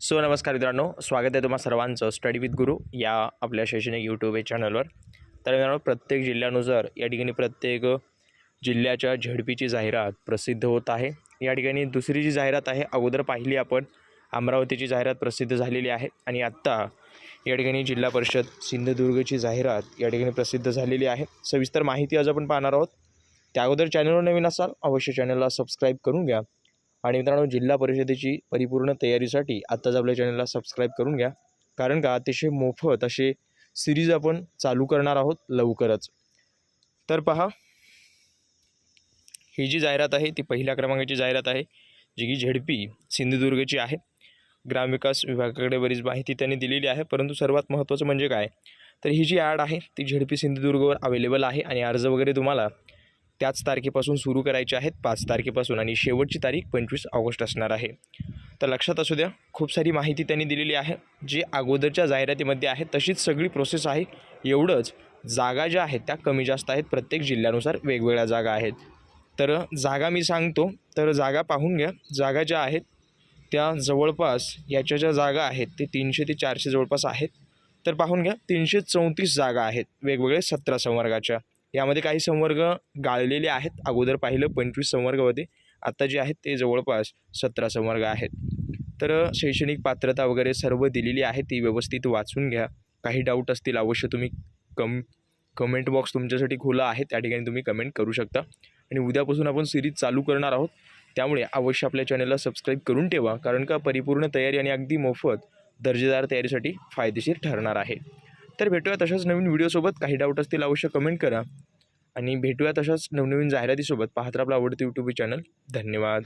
So नमस्कार मित्रांनो स्वागत आहे तुम्हा सर्वांचं स्टडी विथ गुरु या आपल्या शैक्षणिक यूट्यूब या चॅनलवर तर मित्रांनो प्रत्येक जिल्ह्यानुसार या ठिकाणी प्रत्येक जिल्ह्याच्या झेडपीची जाहिरात प्रसिद्ध होत आहे. या ठिकाणी दुसरी जी जाहिरात आहे अगोदर पाहिली आपण अमरावतीची जाहिरात प्रसिद्ध झालेली आहे. आणि आत्ता या ठिकाणी जिल्हा परिषद सिंधुदुर्गची जाहिरात या ठिकाणी प्रसिद्ध झालेली आहे. सविस्तर माहिती आज आपण पाहणार आहोत. त्या अगोदर चॅनलवर नवीन असाल अवश्य चॅनलला सबस्क्राईब करून घ्या. आणि मित्रांनो जिल्हा परिषदेची परिपूर्ण तयारीसाठी आत्ताच आपल्या चॅनलला सबस्क्राईब करून घ्या. कारण का? अतिशय मोफत असे सिरीज आपण चालू करणार आहोत लवकरच. तर पहा ही जी जाहिरात आहे ती पहिल्या क्रमांकाची जाहिरात आहे जी की झेडपी सिंधुदुर्गची आहे. ग्रामविकास विभागाकडे बरीच माहिती त्यांनी दिलेली आहे परंतु सर्वात महत्त्वाचं म्हणजे काय? तर ही जी ॲड आहे ती झेडपी सिंधुदुर्गवर अवेलेबल आहे आणि अर्ज वगैरे तुम्हाला त्याच तारखेपासून सुरू करायचे आहेत पाच तारखेपासून. आणि शेवटची तारीख पंचवीस ऑगस्ट असणार आहे. तर लक्षात असू द्या खूप सारी माहिती त्यांनी दिलेली आहे. जी अगोदरच्या जाहिरातीमध्ये आहे तशीच सगळी प्रोसेस आहे. एवढंच जागा ज्या आहेत त्या कमी जास्त आहेत. प्रत्येक जिल्ह्यानुसार वेगवेगळ्या जागा आहेत. तर जागा मी सांगतो तर जागा पाहून घ्या. जागा ज्या आहेत त्या जवळपास याच्या ज्या जागा आहेत ते तीनशे ते चारशे जवळपास आहेत. तर पाहून घ्या तीनशे चौतीस जागा आहेत वेगवेगळे सतरा संवर्गाच्या. यामध्ये काही संवर्ग गाळलेले आहेत. अगोदर पाहिलं पंचवीस संवर्ग होते आत्ता जे आहेत ते जवळपास सतरा संवर्ग आहेत. तर शैक्षणिक पात्रता वगैरे सर्व दिलेली आहे. ती व्यवस्थित वाचून घ्या. काही डाऊट असतील अवश्य तुम्ही कम कमेंट बॉक्स तुमच्यासाठी खुला आहे. त्या ठिकाणी तुम्ही कमेंट करू शकता. आणि उद्यापासून आपण सिरीज चालू करणार आहोत. त्यामुळे अवश्य आपल्या चॅनलला सबस्क्राईब करून ठेवा. कारण का परिपूर्ण तयारी आणि अगदी मोफत दर्जेदार तयारीसाठी फायदेशीर ठरणार आहे. तर भेटूया तशाच नवीन व्हिडिओसोबत. काही डाऊट असतील अवश्य कमेंट करा. आणि भेटूया तशाच नवनवीन जाहिरातीसोबत. पाहत आपला आपलं आवडतं यूट्यूब चॅनल धन्यवाद.